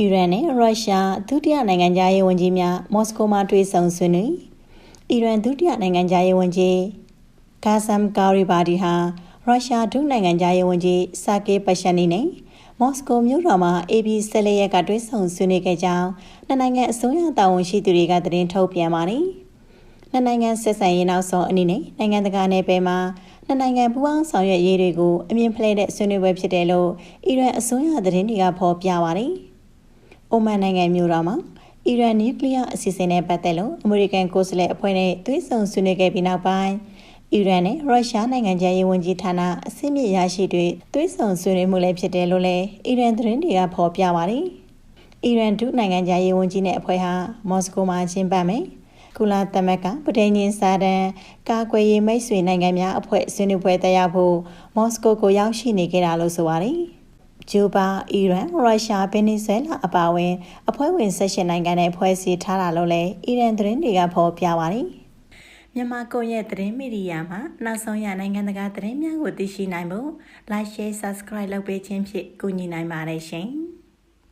အီရန်နဲ့ရုရှားဒုတိယနိုင်ငံသားရေးဝန်ကြီးများမော်စကိုမှာတွေ့ဆုံဆွေးနွေးအီရန်ဒုတိယနိုင်ငံသားရေးဝန်ကြီးဂါဆမ်ကာရီဘာဒီဟာရုရှားဒုနိုင်ငံသားရေးဝန်ကြီးဆာကေပရှန်နီနဲ့မော်စကိုမြို့တော်မှာ AB 14ရက်ကတွေ့ဆုံဆွေးနွေးခဲ့ကြောင်းနှစ်နိုင်ငံအစိုးရတာဝန်ရှိသူတွေကသတင်းထုတ်ပြန်ပါတယ်။နှစ်နိုင်ငံဆက်ဆံရေးနောက်ဆုံးအနေနဲ့နိုင်ငံတကာနယ်ပယ်မှာနှစ်နိုင်ငံပူးပေါင်းဆောင်ရွက်ရေးတွေကိုအမြင့်ဖလှယ်တဲ့ဆွေးနွေးပွဲဖြစ်တယ်လို့အီရန်အစိုးရသတင်းတွေကဖော်ပြပါတယ်။ အိုမန်နိုင်ငံမြို့တော်မှာအီရန်နျူကလ িয়ার အစီအစဉ်နဲ့ပတ်သက်လို့အမေရိကန်ကိုယ်စားလှယ်အဖွဲ့နဲ့တွေ့ဆုံဆွေးနွေးခဲ့ပြီးနောက်ပိုင်းအီရန်နဲ့ရုရှားနိုင်ငံခြားရေးဝန်ကြီးဌာနအစည်းအဝေးရရှိတွေသွေးဆောင်ဆွေးနွေးမှုလည်းဖြစ်တယ်လို့လည်းအီရန်သတင်းတွေကဖော်ပြပါတယ်။အီရန်ဒုနိုင်ငံခြားရေးဝန်ကြီးနဲ့အဖွဲ့ဟာမော်စကိုမှာကျင်းပမယ်။ကုလသမဂ္ဂပဒိညင်စာတန်ကာကွယ်ရေးမိတ်ဆွေနိုင်ငံများအဖွဲ့ဆွေးနွေးပွဲတက်ရောက်ဖို့မော်စကိုကိုရောက်ရှိနေကြတာလို့ဆိုပါတယ်။ ဂျူဘာ၊အီရန်၊ရုရှား၊ဗင်နီဇွဲလားအပါအဝင်အဖွဲ့ဝင်၁၈နိုင်ငံနဲ့ဖွဲ့စည်းထားတာလို့လည်းအီရန်သတင်းတွေကဖော်ပြပါတယ်။မြန်မာကွန်ရက်သတင်းမီဒီယာမှာနောက်ဆုံးရနိုင်ငံတကာသတင်းများကိုသိရှိနိုင်ဖို့ Like Share Subscribe လုပ်ပေးခြင်းဖြင့်ကူညီနိုင်ပါတယ်ရှင်။